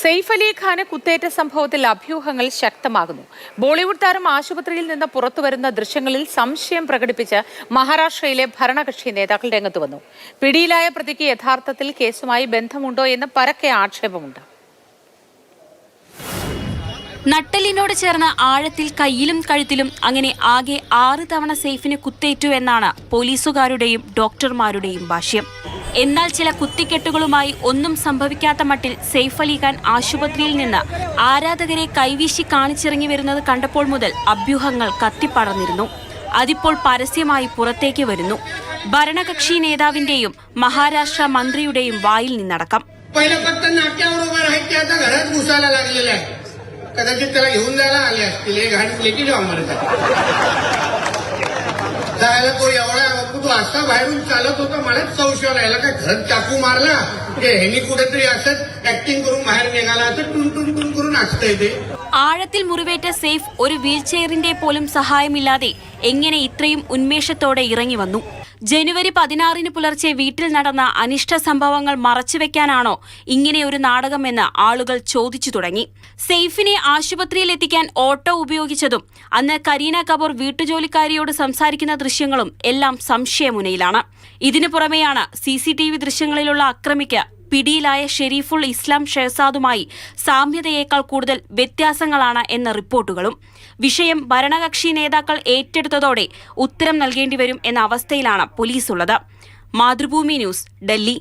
സെയ്ഫ് അലി ഖാന് കുത്തേറ്റ സംഭവത്തിൽ അഭ്യൂഹങ്ങൾ ശക്തമാകുന്നു. ബോളിവുഡ് താരം ആശുപത്രിയിൽ നിന്ന് പുറത്തുവരുന്ന ദൃശ്യങ്ങളിൽ സംശയം പ്രകടിപ്പിച്ച് മഹാരാഷ്ട്രയിലെ ഭരണകക്ഷി നേതാക്കൾ രംഗത്ത് വന്നു. പിടിയിലായ പ്രതിക്ക് യഥാർത്ഥത്തിൽ കേസുമായി ബന്ധമുണ്ടോ എന്ന് പരക്കെ ആക്ഷേപമുണ്ട്. നട്ടലിനോട് ചേർന്ന ആഴത്തിൽ കയ്യിലും കഴുത്തിലും അങ്ങനെ ആകെ ആറ് തവണ സെയ്ഫിന് കുത്തേറ്റു എന്നാണ് പോലീസുകാരുടെയും ഡോക്ടർമാരുടെയും ഭാഷ്യം. എന്നാൽ ചില കുത്തിക്കെട്ടുകളുമായി ഒന്നും സംഭവിക്കാത്ത മട്ടിൽ സെയ്ഫ് അലി ഖാൻ ആശുപത്രിയിൽ നിന്ന് ആരാധകരെ കൈവീശി കാണിച്ചിറങ്ങി വരുന്നത് കണ്ടപ്പോൾ മുതൽ അഭ്യൂഹങ്ങൾ കത്തിപ്പടർന്നിരുന്നു അതിപ്പോൾ പരസ്യമായി പുറത്തേക്ക് വരുന്നു ഭരണകക്ഷി നേതാവിന്റെയും മഹാരാഷ്ട്ര മന്ത്രിയുടെയും വായിൽ നിന്നടക്കം पहिलं फक्त नाक्यावर उभं राहायचे आता घरात घुसायला लागलेलं आहे कदाचित त्याला घेऊन जायला आले असतील हे घाट लेकी जाऊ जायला तो एवढा तू असा बाहेरून चालत होता मलाच संशय राहिला काय? घरात चाकू मारला? हे ह्यांनी कुठेतरी असंच ऍक्टिंग करून बाहेर निघाला असं टुन टुन ആഴത്തിൽ മുറിവേറ്റ സേഫ് ഒരു വീൽചെയറിന്റെ പോലും സഹായമില്ലാതെ എങ്ങനെ ഇത്രയും ഉന്മേഷത്തോടെ ഇറങ്ങി വന്നു? ജനുവരി പതിനാറിന് പുലർച്ചെ വീട്ടിൽ നടന്ന അനിഷ്ട സംഭവങ്ങൾ മറച്ചുവെക്കാനാണോ ഇങ്ങനെ ഒരു നാടകമെന്ന് ആളുകൾ ചോദിച്ചു തുടങ്ങി. സെയ്ഫിനെ ആശുപത്രിയിൽ എത്തിക്കാൻ ഓട്ടോ ഉപയോഗിച്ചതും അന്ന് കരീന കപൂർ വീട്ടുജോലിക്കാരിയോട് സംസാരിക്കുന്ന ദൃശ്യങ്ങളും എല്ലാം സംശയമുനയിലാണ്. ഇതിനു പുറമെയാണ് സി ദൃശ്യങ്ങളിലുള്ള അക്രമിക്ക് പിടിയിലായ ഷെരീഫുൾ ഇസ്ലാം ഷെഹസാദുമായി സാമ്യതയേക്കാൾ കൂടുതൽ വ്യത്യാസങ്ങളാണ് എന്ന റിപ്പോർട്ടുകളും. വിഷയം ഭരണകക്ഷി നേതാക്കൾ ഏറ്റെടുത്തതോടെ ഉത്തരം നൽകേണ്ടി വരും എന്ന അവസ്ഥയിലാണ് പോലീസുള്ളത്. മാതൃഭൂമി ന്യൂസ് ഡൽഹി.